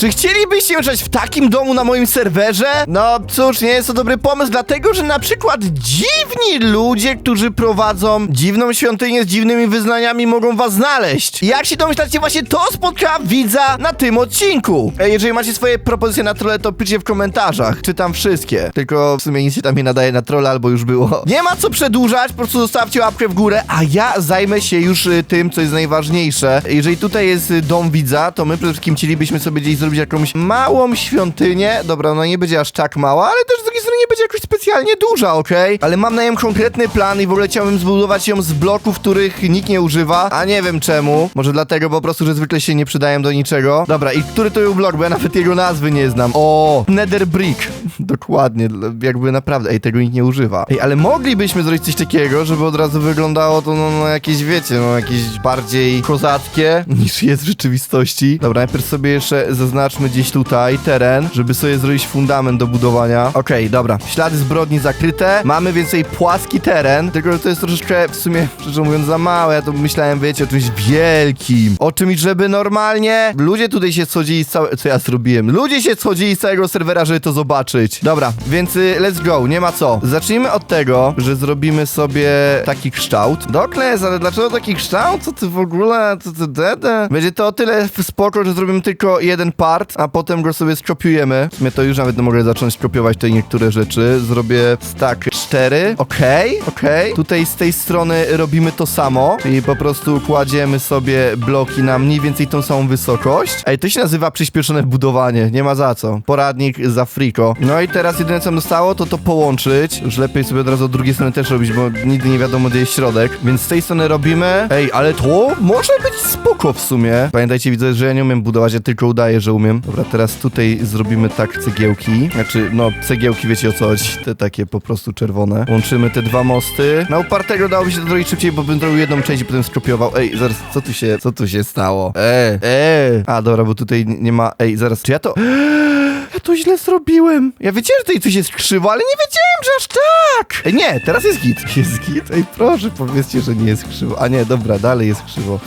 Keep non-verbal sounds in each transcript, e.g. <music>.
Czy chcielibyście mieszkać w takim domu na moim serwerze? No cóż, nie jest to dobry pomysł, dlatego że na przykład dziwni ludzie, którzy prowadzą dziwną świątynię z dziwnymi wyznaniami mogą was znaleźć. Jak się domyślacie, właśnie to spotka widza na tym odcinku. Jeżeli macie swoje propozycje na trolle, to piszcie w komentarzach. Czytam wszystkie. Tylko w sumie nic się tam nie nadaje na trolle, albo już było. <laughs> Nie ma co przedłużać, po prostu zostawcie łapkę w górę, a ja zajmę się już y, tym, co jest najważniejsze. Jeżeli tutaj jest y, dom widza, to my przede wszystkim chcielibyśmy sobie gdzieś zrobić jakąś małą świątynię. Dobra, no nie będzie aż tak mała, ale też z drugiej strony nie będzie jakoś specjalnie duża, okej? Ale mam na nią konkretny plan i w ogóle chciałbym zbudować ją z bloków, których nikt nie używa, a nie wiem czemu. Może dlatego po prostu, że zwykle się nie przydają do niczego. Dobra, i który to był blok, bo ja nawet jego nazwy nie znam. O, Nether Brick. <laughs> Dokładnie, jakby naprawdę, ej, tego nikt nie używa. Ej, ale moglibyśmy zrobić coś takiego, żeby od razu wyglądało to no, no jakieś, wiecie, no jakieś bardziej kozackie <laughs> niż jest w rzeczywistości. Dobra, najpierw sobie jeszcze zaznaczmy gdzieś tutaj teren, żeby sobie zrobić fundament do budowania. Okej, dobra, ślady zbrodni zakryte, mamy więcej płaski teren, tylko że to jest troszeczkę w sumie, szczerze mówiąc, za małe. Ja to myślałem, wiecie, o czymś wielkim, o czymś, żeby normalnie ludzie tutaj się schodzili z całego, co ja zrobiłem, ludzie się schodzili z całego serwera, żeby to zobaczyć. Dobra, więc y, let's go, nie ma co. Zacznijmy od tego, że zrobimy sobie taki kształt. Dokles, ale dlaczego taki kształt? Co ty w ogóle, co ty dede? Będzie to o tyle spoko, że zrobimy tylko jeden part, a potem go sobie skopiujemy. W to już nawet mogę zacząć skopiować te niektóre rzeczy. Zrobię stack 4, okej, okej. Tutaj z tej strony robimy to samo, czyli po prostu kładziemy sobie bloki na mniej więcej tą samą wysokość. Ej, to się nazywa przyspieszone budowanie, nie ma za co. Poradnik za friko. No i teraz jedyne co nam zostało, to to połączyć. Już lepiej sobie od razu od drugiej strony też robić, bo nigdy nie wiadomo, gdzie jest środek. Więc z tej strony robimy. Ej, ale to może być spoko w sumie. Pamiętajcie, widzę, że ja nie umiem budować, ja tylko udaję, że umiem. Dobra, teraz tutaj zrobimy tak cegiełki. Znaczy, no, cegiełki, wiecie o co chodzi. Te takie po prostu czerwone. Łączymy te dwa mosty. Na upartego dałoby się to zrobić szybciej, bo bym zrobił jedną część i potem skopiował. Ej, zaraz, co tu się, co tu się stało? E, e. A, dobra, bo tutaj nie ma... Ej, zaraz, czy ja to... <gasps> To źle zrobiłem. Ja wiedziałem, że tutaj coś jest krzywo, ale nie wiedziałem, że aż tak. Ej, nie, teraz jest git. Jest git? Ej, proszę, powiedzcie, że nie jest krzywo. A nie, dobra, dalej jest krzywo.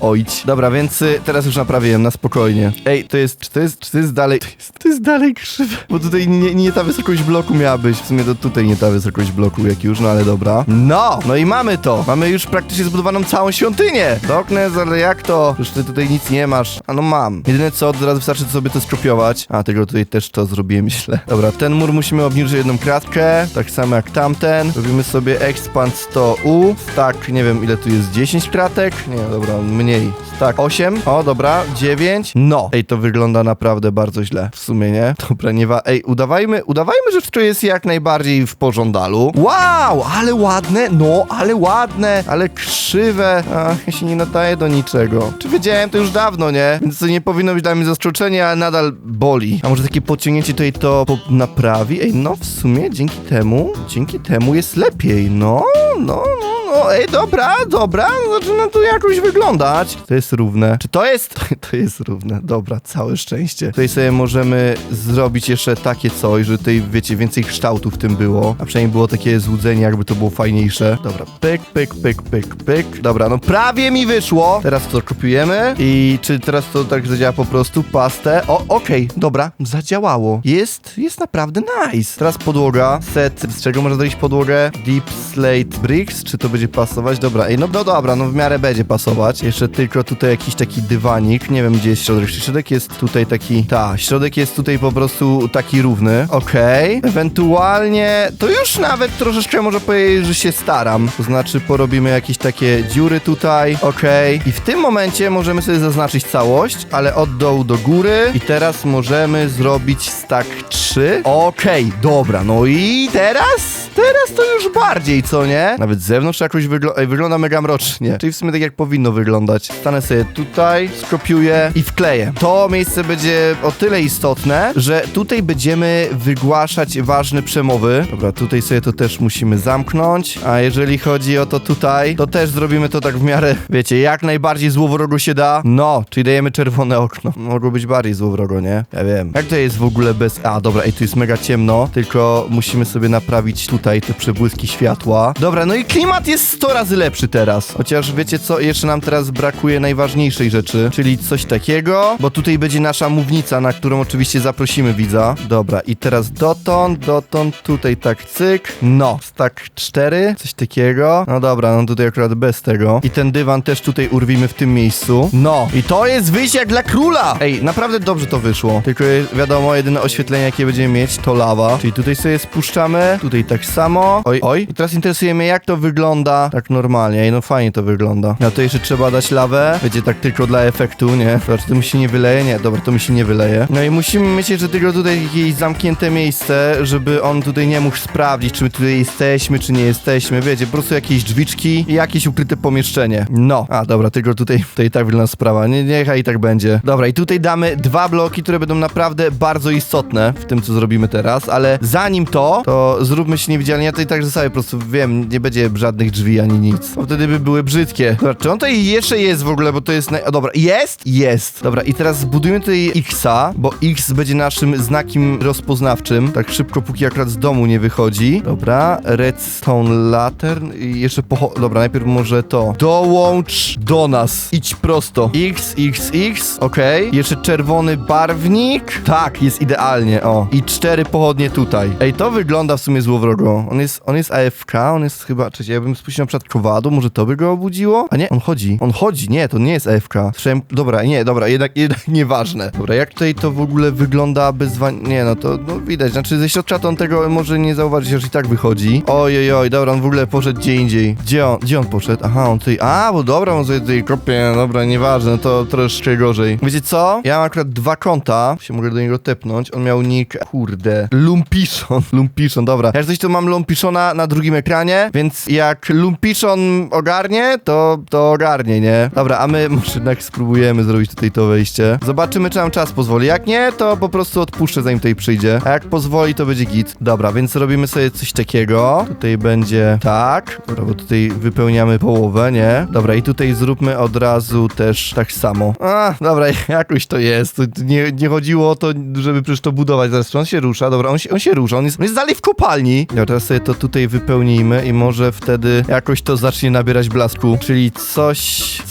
Ojdź. Dobra, więc y, teraz już naprawiłem na spokojnie. Ej, to jest, czy to jest, czy to jest dalej, to jest, to jest dalej krzywe. Bo tutaj nie, nie ta wysokość bloku miała być. W sumie to tutaj nie ta wysokość bloku jak już, no ale dobra. No, no i mamy to. Mamy już praktycznie zbudowaną całą świątynię. Doknes, ale jak to? Przecież ty tutaj nic nie masz. A no mam. Jedyne co, od razu wystarczy sobie to skopiować. A, tego tutaj też to zrobiłem <laughs> źle. Dobra, ten mur musimy obniżyć jedną kratkę. Tak samo jak tamten. Robimy sobie expand 100u. Tak, nie wiem ile tu jest, 10 kratek? Nie, dobra, mniej. Tak, 8. O, dobra, 9. No. Ej, to wygląda naprawdę bardzo źle. W sumie, nie? Dobra, nie wa... Ej, udawajmy, udawajmy, że wszystko jest jak najbardziej w pożądalu. Wow, ale ładne, no, ale ładne, ale krzywe. Ach, ja się nie nadaje do niczego. Czy wiedziałem to już dawno, nie? Więc to nie powinno być dla mnie zaskoczenie, ale nadal boli. A może takie podciągnięcie tutaj to naprawi? Ej, no, w sumie dzięki temu, dzięki temu jest lepiej. No, no, no. No, ej, dobra, dobra, zaczyna to jakoś wyglądać. To jest równe. Czy to jest? <laughs> To jest równe, dobra, całe szczęście. Tutaj sobie możemy zrobić jeszcze takie coś, że tutaj, wiecie, więcej kształtu w tym było. A przynajmniej było takie złudzenie, jakby to było fajniejsze. Dobra, pyk, pyk, pyk, pyk, pyk. Dobra, no prawie mi wyszło. Teraz to kopiujemy i czy teraz to tak zadziała po prostu? Pastę. O, okej, dobra, zadziałało. Jest, jest naprawdę nice. Teraz podłoga, set, z czego można zrobić podłogę? Deep Slate Bricks, czy to będzie pasować? Dobra, ej, no, no dobra, no w miarę będzie pasować. Jeszcze tylko tutaj jakiś taki dywanik, nie wiem gdzie jest środek. Środek jest tutaj taki, ta, środek jest tutaj po prostu taki równy. Okej, ewentualnie, to już nawet troszeczkę może powiedzieć, że się staram. To znaczy porobimy jakieś takie dziury tutaj, okej. I w tym momencie możemy sobie zaznaczyć całość, ale od dołu do góry. I teraz możemy zrobić stack 3. Okej, dobra, no i teraz? Teraz to już bardziej, co nie? Nawet z zewnątrz jakoś wyglo ej, wygląda mega mrocznie. Czyli w sumie tak jak powinno wyglądać. Stanę sobie tutaj, skopiuję i wkleję. To miejsce będzie o tyle istotne, że tutaj będziemy wygłaszać ważne przemowy. Dobra, tutaj sobie to też musimy zamknąć. A jeżeli chodzi o to tutaj, to też zrobimy to tak w miarę, wiecie, jak najbardziej złowrogo się da. No, czyli dajemy czerwone okno. Mogło być bardziej złowrogo, nie? Ja wiem. Jak to jest w ogóle bez... A, dobra, ej, tu jest mega ciemno, tylko musimy sobie naprawić tutaj tutaj te przebłyski światła. Dobra, no i klimat jest 100 razy lepszy teraz. Chociaż wiecie co, jeszcze nam teraz brakuje najważniejszej rzeczy, czyli coś takiego, bo tutaj będzie nasza mównica, na którą oczywiście zaprosimy widza. Dobra, i teraz dotąd, dotąd, tutaj tak cyk. No, tak cztery, coś takiego. No dobra, no tutaj akurat bez tego. I ten dywan też tutaj urwimy w tym miejscu. No, i to jest wyjście jak dla króla! Ej, naprawdę dobrze to wyszło. Tylko wiadomo, jedyne oświetlenie, jakie będziemy mieć, to lawa. Czyli tutaj sobie spuszczamy, tutaj tak samo. Oj, oj. I teraz interesuje mnie, jak to wygląda tak normalnie. Ej, no fajnie to wygląda. No to jeszcze trzeba dać lawę. Będzie tak tylko dla efektu, nie? Zobacz, to mi się nie wyleje? Nie, dobra, to mi się nie wyleje. No i musimy mieć jeszcze tylko tutaj jakieś zamknięte miejsce, żeby on tutaj nie mógł sprawdzić, czy my tutaj jesteśmy, czy nie jesteśmy. Wiecie, po prostu jakieś drzwiczki i jakieś ukryte pomieszczenie. No. A, dobra, tylko tutaj, tutaj tak wygląda sprawa. Nie, niechaj tak będzie. Dobra, i tutaj damy dwa bloki, które będą naprawdę bardzo istotne w tym, co zrobimy teraz, ale zanim to, to zróbmy się niewidzialnie. Ja tutaj tak sobie po prostu wiem, nie będzie żadnych drzwi ani nic. Bo wtedy by były brzydkie. Dobra, czy on tutaj jeszcze jest w ogóle, bo to jest... Naj... O, dobra, jest? Jest. Dobra, i teraz zbudujmy tutaj Xa, bo X będzie naszym znakiem rozpoznawczym. Tak szybko, póki akurat z domu nie wychodzi. Dobra, redstone lantern i jeszcze pocho... Dobra, najpierw może to. Dołącz do nas. Idź prosto. X, X, X. Okej. Jeszcze czerwony barwnik. Tak, jest idealnie, o. I cztery pochodnie tutaj. Ej, to wygląda w sumie złowrogo. On jest, on jest AFK, on jest chyba... Czekaj, ja bym spuścił na przykład kowadło, może to by go obudziło? A nie, on chodzi. On chodzi, nie, to nie jest AFK. Słyszałem... Dobra, nie, dobra, jednak, <laughs> jednak nieważne. Dobra, jak tutaj to w ogóle wygląda bez. Nie, no to no, widać. Znaczy ze środka to on tego może nie zauważyć, aż i tak wychodzi. Oj, oj, dobra, on w ogóle poszedł gdzie indziej. Gdzie on, gdzie on poszedł? Aha, on tutaj... A, bo dobra, on sobie tutaj kopie, dobra, nieważne, to troszkę gorzej. Wiecie co? Ja mam akurat dwa konta, się mogę do niego tepnąć. On miał nick, kurde, Lumpiszon, <laughs> Lumpiszon, dobra. Jak coś to mam Lumpiszona na drugim ekranie, więc jak Lumpiszon ogarnie, to, to ogarnie, nie? Dobra, a my może jednak spróbujemy zrobić tutaj to wejście. Zobaczymy, czy nam czas pozwoli. Jak nie, to po prostu odpuszczę, zanim tutaj przyjdzie. A jak pozwoli, to będzie git. Dobra, więc robimy sobie coś takiego. Tutaj będzie tak. Dobra, bo tutaj wypełniamy połowę, nie? Dobra, i tutaj zróbmy od razu też tak samo. A, dobra, <laughs> jakoś to jest. Nie, nie chodziło o to, żeby przecież to budować. Zaraz, on się rusza? Dobra, on się, on się rusza. On jest, on jest dalej w kopalni. Dobra, teraz sobie to tutaj wypełnijmy i może wtedy jakoś to zacznie nabierać blasku. Czyli coś,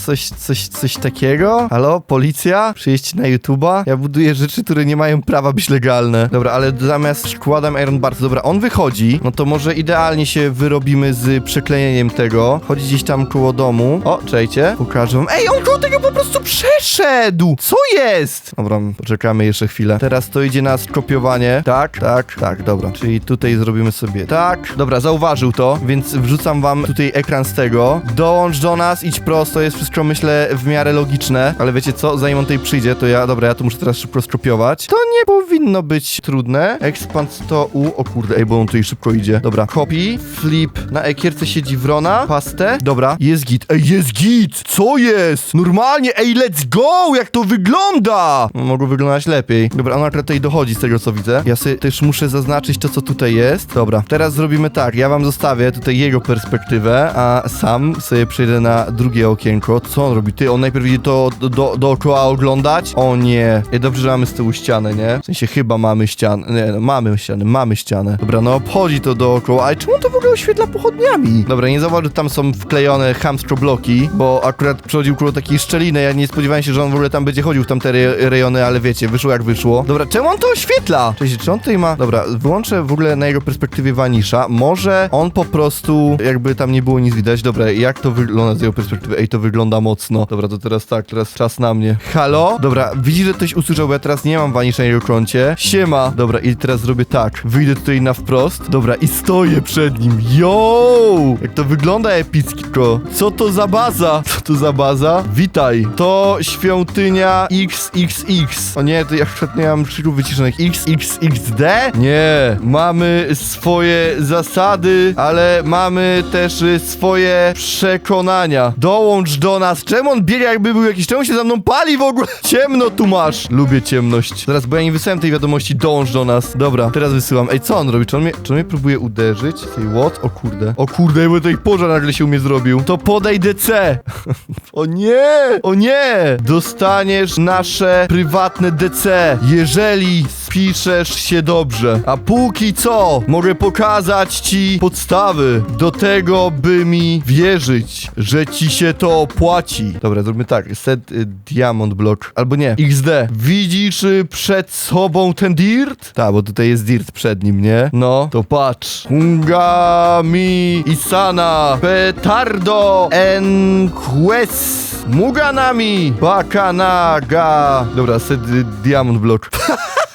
coś, coś, coś takiego? Halo? Policja? Przyjeźdź na YouTube'a? Ja buduję rzeczy, które nie mają prawa być legalne. Dobra, ale zamiast wkładam Iron Bars, dobra, on wychodzi, no to może idealnie się wyrobimy z przeklejeniem tego. Chodzi gdzieś tam koło domu. O, czejcie, pokażę wam. Ej, on koło tego po prostu przeszedł! Co jest? Dobra, poczekamy jeszcze chwilę. Teraz to idzie na skopiowanie. Tak, tak, tak, dobra. Czyli tutaj zrobimy sobie tak. Dobra, zauważył to, więc wrzucam wam tutaj ekran z tego. Dołącz do nas, idź prosto, jest wszystko myślę w miarę logiczne, ale wiecie co, zanim on tutaj przyjdzie, to ja, dobra, ja to muszę teraz szybko skopiować. To nie powinno być trudne. Expand to u, o kurde, ej, bo on tutaj szybko idzie. Dobra, copy, flip, na ekierce siedzi wrona, pastę, dobra, jest git, ej, jest git, co jest? Normalnie, ej, let's go, jak to wygląda! No, mogło wyglądać lepiej. Dobra, on akurat tutaj dochodzi z tego, co widzę. Ja sobie też muszę zaznaczyć to, co tutaj jest. Dobra, teraz zrobimy tak, ja wam zostawię tutaj jego perspektywę, a sam sobie przejdę na drugie okienko. Co on robi? Ty, on najpierw idzie to do, do, dookoła oglądać? O nie. Ej, dobrze, że mamy z tyłu ścianę, nie? W sensie chyba mamy ścianę. Nie, no mamy ścianę, mamy ścianę. Dobra, no obchodzi to dookoła. Ale czemu to w ogóle oświetla pochodniami? Dobra, nie zauważył, tam są wklejone chamstro bloki, bo akurat przechodził koło takiej szczeliny. Ja nie spodziewałem się, że on w ogóle tam będzie chodził w tamte re rejony, ale wiecie, wyszło jak wyszło. Dobra, czemu on to oświetla? Cześć, czy on tutaj ma... Dobra, wyłączę w ogóle na jego perspektywie Vanisha. Może on po prostu, jakby tam nie było nic widać. Dobra, jak to wygląda z jego perspektywy? Ej, to wygląda mocno. Dobra, to teraz tak, teraz czas na mnie. Halo? Dobra, widzi, że ktoś usłyszał, bo ja teraz nie mam Vanisha na jego koncie. Siema. Dobra, i teraz zrobię tak. Wyjdę tutaj na wprost. Dobra, i stoję przed nim. Yo! Jak to wygląda epicko. Co to za baza? <laughs> Co to za baza? Witaj. To świątynia XXX. O nie, to ja akurat nie mam krzyków wyciszonych. XXXD? Nie. Mamy swoje zasady, ale mamy też swoje przekonania. Dołącz do nas. Czemu on biega jakby był jakiś... Czemu się za mną pali w ogóle? <laughs> Ciemno tu masz. Lubię ciemność. Zaraz, bo ja nie wysłałem tej wiadomości. Dołącz do nas. Dobra, teraz wysyłam. Ej, co on robi? Czy on mnie, czy on mnie próbuje uderzyć? Say what? O kurde. O kurde, bo tutaj pożar nagle się u mnie zrobił. To podaj DC. <laughs> o nie! O nie! Dostaniesz nasze prywatne DC, jeżeli spiszesz się dobrze. A póki co mogę pokazać ci podstawy do tego, by mi wierzyć, że ci się to opłaci. Dobra, zróbmy tak. Set y, diamond block. Albo nie. XD. Widzisz y, przed sobą ten dirt? Tak, bo tutaj jest dirt przed nim, nie? No, to patrz. Hungami Isana Petardo Enques Muganami Bakanaga Dobra, set y, diamond block. <laughs>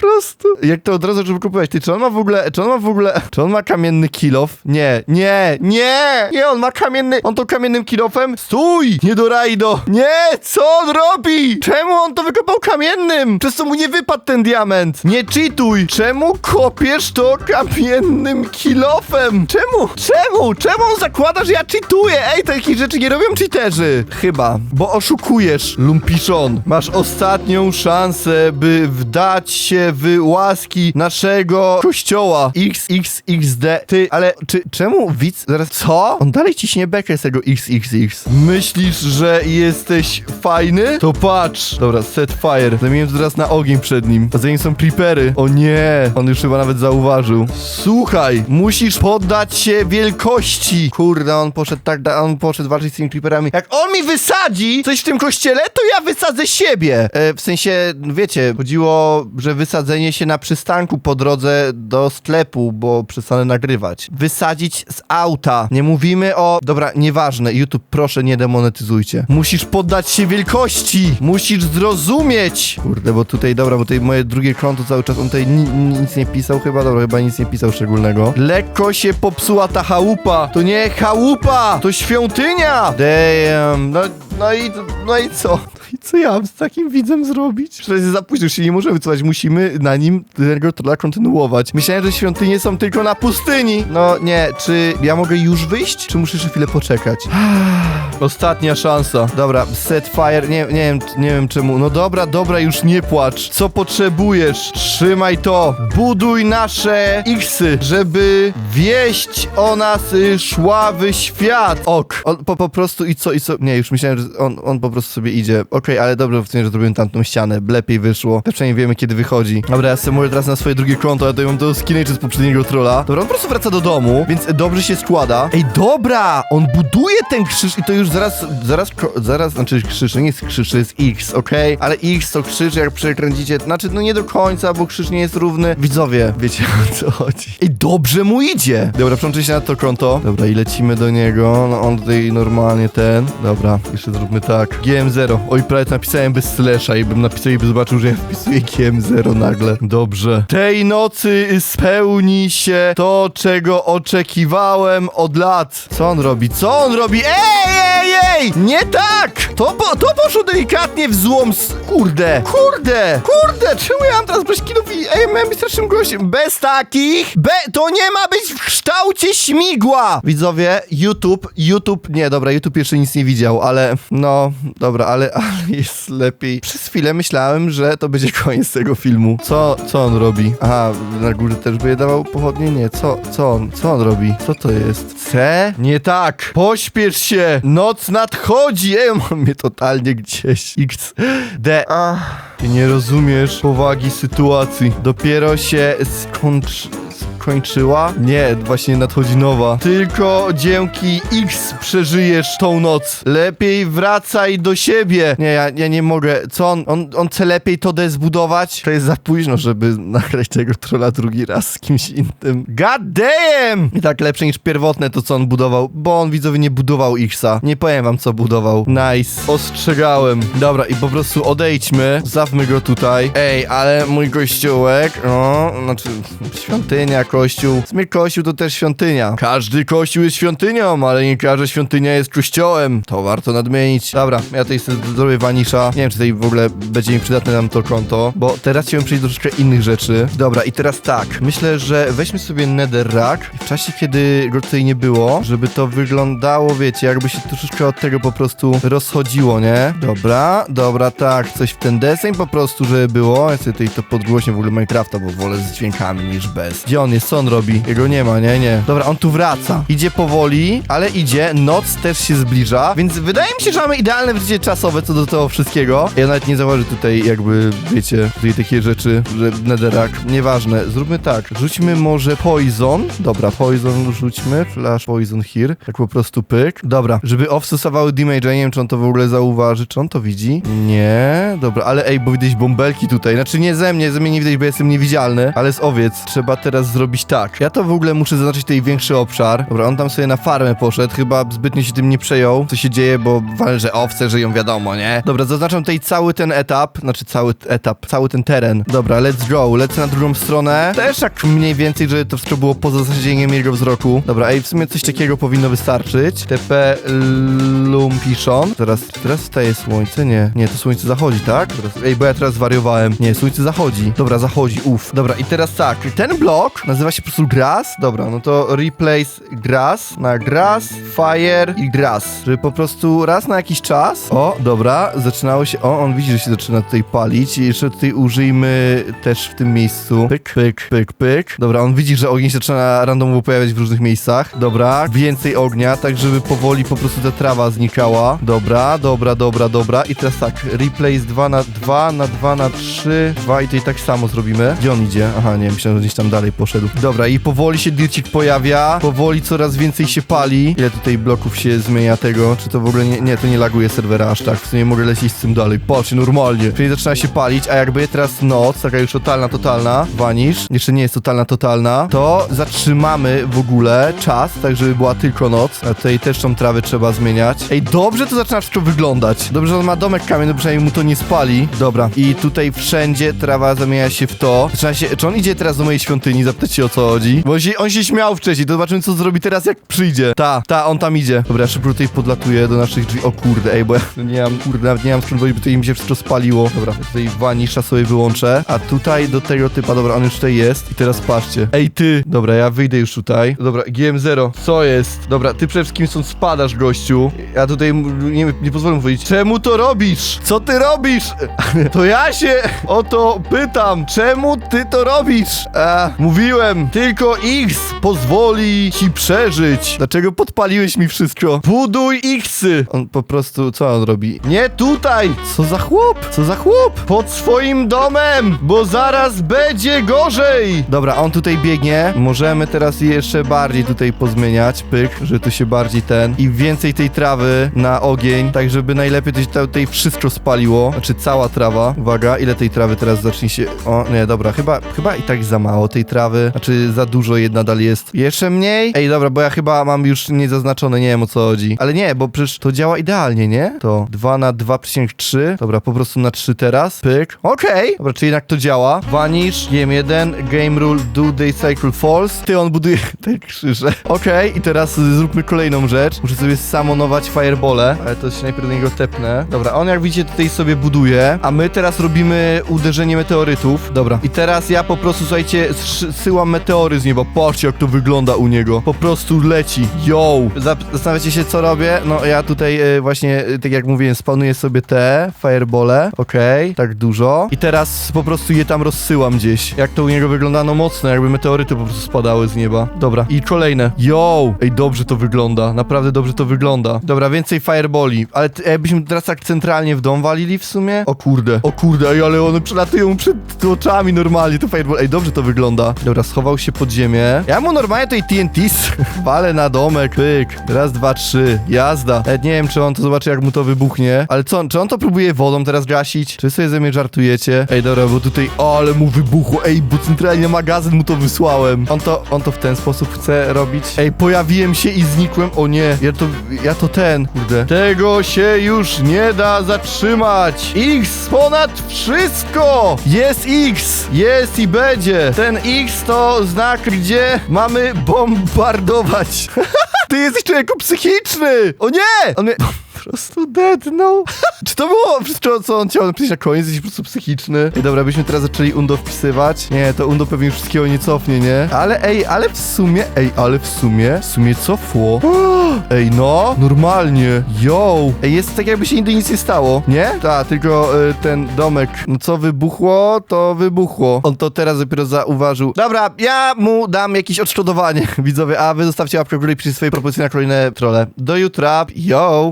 Prostu. Jak to od razu, żeby kupować. Ty, czy on ma w ogóle, czy on ma w ogóle, czy on ma kamienny kilof? Nie, nie, nie, nie, on ma kamienny, on to kamiennym kilofem? Stój! Nie do rajdo! Nie, co on robi? Czemu on to wykopał kamiennym? Przez co mu nie wypadł ten diament? Nie cheatuj! Czemu kopiesz to kamiennym kilofem? Czemu? Czemu? Czemu on zakłada, że ja cheatuję? Ej, takich rzeczy nie robią cheaterzy. Chyba, bo oszukujesz, lumpiszon. Masz ostatnią szansę, by wdać się w łaski naszego kościoła XXXD. Ty, ale czy, czemu widz zaraz... Co? On dalej ciśnie bekę z tego XXX. Myślisz, że jesteś fajny? To patrz. Dobra, set fire. Zamieniłem to teraz na ogień przed nim. A za nim są creepery. O nie, on już chyba nawet zauważył. Słuchaj, musisz poddać się wielkości. Kurde, on poszedł tak, da- on poszedł walczyć z tymi creeperami. Jak on mi wysadzi coś w tym kościele, to ja wysadzę siebie. E, w sensie, wiecie, chodziło, że wysadzenie się na przystanku po drodze do sklepu, bo przestanę nagrywać. Wysadzić z auta. Nie mówimy o... Dobra, nieważne. YouTube, proszę, nie demonetyzujcie. Musisz poddać się wielkości. Musisz zrozumieć. Kurde, bo tutaj, dobra, bo tutaj moje drugie konto cały czas, on tutaj ni ni- nic nie pisał chyba, dobra, chyba nic nie pisał szczególnego. Lekko się popsuła ta chałupa. To nie chałupa, to świątynia. Damn. No, no i, no i co? Co ja mam z takim widzem zrobić? Przecież za późno, już się nie możemy wycofać. Musimy na nim tego trolla kontynuować. Myślałem, że świątynie są tylko na pustyni. No nie, czy ja mogę już wyjść? Czy muszę jeszcze chwilę poczekać? <sighs> Ostatnia szansa. Dobra, set fire. Nie, nie wiem, nie wiem czemu. No dobra, dobra, już nie płacz. Co potrzebujesz? Trzymaj to. Buduj nasze X-y, żeby wieść o nas y, szła w świat. Ok. On po, po prostu i co, i co? Nie, już myślałem, że on, on po prostu sobie idzie. Okej, ale dobrze w sumie, że zrobiłem tamtą ścianę. Lepiej wyszło. Przynajmniej wiemy, kiedy wychodzi. Dobra, ja sobie teraz na swoje drugie konto, ja tutaj mam to skinejczy z poprzedniego trolla. Dobra, on po prostu wraca do domu, więc dobrze się składa. Ej, dobra! On buduje ten krzyż i to już zaraz, zaraz, zaraz, znaczy krzyż, to nie jest krzyż, to jest X, okej? Ale X to krzyż, jak przekręcicie, znaczy no nie do końca, bo krzyż nie jest równy. Widzowie, wiecie <laughs> o co chodzi. Ej, dobrze mu idzie! Dobra, przełączę się na to konto. Dobra, i lecimy do niego. No on tutaj normalnie ten. Dobra, jeszcze zróbmy tak. GM0. Oj, prawie napisałem bez slasha i bym napisał i by zobaczył, że ja wpisuję GM0 nagle. Dobrze. Tej nocy spełni się to, czego oczekiwałem od lat. Co on robi? Co on robi? Ej, ej, ej! Nie tak! To, po, to poszło delikatnie w złom s... Kurde! Kurde! Kurde! Czemu ja mam teraz brać kinów i... Ej, miałem być strasznym gościem. Bez takich... Be... To nie ma być w kształcie śmigła! Widzowie, YouTube... YouTube... Nie, dobra, YouTube jeszcze nic nie widział, ale... No, dobra, ale, <laughs> ale jest lepiej. Przez chwilę myślałem, że to będzie koniec tego filmu. Co, co on robi? Aha, na górze też by je dawał pochodnie? Nie, co, co on, co on robi? Co to jest? C? Nie tak! Pośpiesz się! Noc nadchodzi! Ej, on mnie totalnie gdzieś. X, D. Ach, ty nie rozumiesz powagi sytuacji. Dopiero się skończy kończyła? Nie, właśnie nadchodzi nowa. Tylko dzięki X przeżyjesz tą noc. Lepiej wracaj do siebie. Nie, ja, ja nie mogę. Co on, on, on chce lepiej to zbudować? To jest za późno, żeby <laughs> nagrać tego trolla drugi raz z kimś innym. God damn! I tak lepsze niż pierwotne to, co on budował, bo on widzowie nie budował Xa. Nie powiem wam, co budował. Nice. Ostrzegałem. Dobra, i po prostu odejdźmy. Zawmy go tutaj. Ej, ale mój kościółek, no, znaczy świątynia, kościół. W sumie kościół to też świątynia. Każdy kościół jest świątynią, ale nie każda świątynia jest kościołem. To warto nadmienić. Dobra, ja sobie zrobię wanisza. Nie wiem, czy tutaj w ogóle będzie mi przydatne nam to konto, bo teraz chciałem przejść do troszeczkę innych rzeczy. Dobra, i teraz tak. Myślę, że weźmy sobie netherrack w czasie, kiedy go tutaj nie było, żeby to wyglądało, wiecie, jakby się troszeczkę od tego po prostu rozchodziło, nie? Dobra, dobra, tak. Coś w ten deseń po prostu, żeby było. Ja sobie tutaj to podgłośnie w ogóle Minecrafta, bo wolę z dźwiękami niż bez. Gdzie on jest? Co on robi? Jego nie ma, nie, nie. Dobra, on tu wraca. Idzie powoli, ale idzie. Noc też się zbliża, więc wydaje mi się, że mamy idealne życie czasowe co do tego wszystkiego. Ja nawet nie zauważy tutaj jakby, wiecie, tutaj takie rzeczy, że nederak. Nieważne. Zróbmy tak. Rzućmy może poison. Dobra, poison rzućmy. Flash poison here. Tak po prostu pyk. Dobra, żeby off stosowały damage, ja nie wiem, czy on to w ogóle zauważy. Czy on to widzi? Nie. Dobra, ale ej, bo widać bąbelki tutaj. Znaczy nie ze mnie, ze mnie nie widać, bo jestem niewidzialny, ale z owiec. Trzeba teraz zrobić tak. Ja to w ogóle muszę zaznaczyć tutaj większy obszar. Dobra, on tam sobie na farmę poszedł. Chyba zbytnio się tym nie przejął, co się dzieje, bo wal, że owce żyją, wiadomo, nie? Dobra, zaznaczam tutaj cały ten etap. Znaczy cały etap, cały ten teren. Dobra, let's go. Lecę na drugą stronę. Też tak mniej więcej, żeby to wszystko było poza zasięgiem jego wzroku. Dobra, ej, w sumie coś takiego powinno wystarczyć. TP Lumpiszon. Teraz, teraz wstaje słońce? Nie, nie, to słońce zachodzi, tak? Teraz, ej, bo ja teraz zwariowałem. Nie, słońce zachodzi. Dobra, zachodzi, uff. Dobra, i teraz tak, ten blok nazywa się po prostu grass. Dobra, no to replace grass na grass, fire i grass. Żeby po prostu raz na jakiś czas. O, dobra, zaczynało się. O, on widzi, że się zaczyna tutaj palić. I jeszcze tutaj użyjmy też w tym miejscu. Pyk, pyk, pyk, pyk. Dobra, on widzi, że ogień się zaczyna randomowo pojawiać w różnych miejscach. Dobra, więcej ognia, tak żeby powoli po prostu ta trawa znikała. Dobra, dobra, dobra, dobra. I teraz tak, replace 2 na 2 na 2 na 3, 2 i tutaj tak samo zrobimy. Gdzie on idzie? Aha, nie, myślałem, że gdzieś tam dalej poszedł. Dobra, i powoli się dircik pojawia, powoli coraz więcej się pali. Ile tutaj bloków się zmienia tego? Czy to w ogóle nie, nie, to nie laguje serwera aż tak. W sumie mogę lecieć z tym dalej. Patrzcie, normalnie. Czyli zaczyna się palić, a jakby teraz noc, taka już totalna, totalna, vanish, jeszcze nie jest totalna, totalna, to zatrzymamy w ogóle czas, tak żeby była tylko noc. A tutaj też tą trawę trzeba zmieniać. Ej, dobrze to zaczyna wszystko wyglądać. Dobrze, że on ma domek kamienny, przynajmniej mu to nie spali. Dobra. I tutaj wszędzie trawa zamienia się w to. Zaczyna się, czy on idzie teraz do mojej świątyni, zapytać o co chodzi? Bo on się, on się śmiał wcześniej, to zobaczymy co zrobi teraz jak przyjdzie. Ta, ta, on tam idzie. Dobra, szybko tutaj podlatuję do naszych drzwi. O kurde, ej, bo ja <laughs> nie mam, kurde, nawet nie mam skąd wyjść, bo tutaj mi się wszystko spaliło. Dobra, tutaj wanisza sobie wyłączę. A tutaj do tego typa, dobra, on już tutaj jest. I teraz patrzcie. Ej, ty! Dobra, ja wyjdę już tutaj. Dobra, GM0, co jest? Dobra, ty przede wszystkim stąd spadasz, gościu. Ja tutaj nie, nie pozwolę mu wyjść. Czemu to robisz? Co ty robisz? <laughs> To ja się o to pytam. Czemu ty to robisz? A, mówiłem, tylko X pozwoli ci przeżyć. Dlaczego podpaliłeś mi wszystko? Buduj Xy. On po prostu, co on robi? Nie tutaj! Co za chłop? Co za chłop? Pod swoim domem, bo zaraz będzie gorzej. Dobra, on tutaj biegnie. Możemy teraz jeszcze bardziej tutaj pozmieniać. Pyk, że tu się bardziej ten. I więcej tej trawy na ogień, tak żeby najlepiej to się ta- tutaj wszystko spaliło. Znaczy cała trawa. Uwaga, ile tej trawy teraz zacznie się... O, nie, dobra, chyba, chyba i tak za mało tej trawy. Znaczy za dużo jej nadal jest. Jeszcze mniej? Ej, dobra, bo ja chyba mam już niezaznaczone, nie wiem o co chodzi. Ale nie, bo przecież to działa idealnie, nie? To 2 na 2,3. Dobra, po prostu na 3 teraz. Pyk. Okej. Dobra, czyli jednak to działa. Vanish, GM1, Game Rule, Do Day Cycle False. Ty, on buduje <laughs> te krzyże. Okej, i teraz zróbmy kolejną rzecz. Muszę sobie samonować firebole, ale to się najpierw do niego tepnę. Dobra, on jak widzicie tutaj sobie buduje, a my teraz robimy uderzenie meteorytów. Dobra, i teraz ja po prostu, słuchajcie, sz- syłam meteory z nieba. Patrzcie, jak to wygląda u niego. Po prostu leci. Yo! Zastanawiacie się, co robię? No, ja tutaj y, właśnie, y, tak jak mówiłem, spanuję sobie te firebole. Okej, tak dużo. I teraz po prostu je tam rozsyłam gdzieś. Jak to u niego wygląda? No mocno, jakby meteoryty po prostu spadały z nieba. Dobra, i kolejne. Yo! Ej, dobrze to wygląda. Naprawdę dobrze to wygląda. Dobra, więcej fireboli. Ale jakbyśmy teraz tak centralnie w dom walili w sumie? O kurde. O kurde, ej, ale one przelatują przed oczami normalnie, te fireball. Ej, dobrze to wygląda. Dobra, schował się pod ziemię. Ja mu normalnie tej TNT <laughs> walę na domek. Pyk. Raz, dwa, trzy. Jazda. Nawet nie wiem, czy on to zobaczy, jak mu to wybuchnie. Ale co, czy on to próbuje wodą teraz gasić? Czy sobie ze mnie żartujecie? Ej, dobra, bo tutaj, o, ale mu wybuchło. Ej, bo centralnie magazyn mu to wysłałem. On to, on to w ten sposób chce robić. Ej, pojawiłem się i znikłem. O nie, ja to, ja to ten, kurde. Tego się już nie da zatrzymać. X ponad wszystko. Jest X. Jest i będzie. Ten X to znak, gdzie mamy bombardować. <laughs> Ty jesteś człowieku psychiczny! O nie! On mnie prostu deadnął. <laughs> Czy to było wszystko, co on chciał napisać na koniec? Jest po prostu psychiczny. Ej, dobra, byśmy teraz zaczęli Undo wpisywać. Nie, to Undo pewnie już wszystkiego nie cofnie, nie? Ale ej, ale w sumie, ej, ale w sumie, w sumie cofło. <gasps> Ej, no, normalnie. Yo. Ej, jest tak jakby się nigdy nic nie stało, nie? Tak, tylko y, ten domek, no co wybuchło, to wybuchło. On to teraz dopiero zauważył. Dobra, ja mu dam jakieś odszkodowanie, <laughs> widzowie, a wy zostawcie łapkę w górę i swoje propozycje na kolejne trole. Do jutra, yo!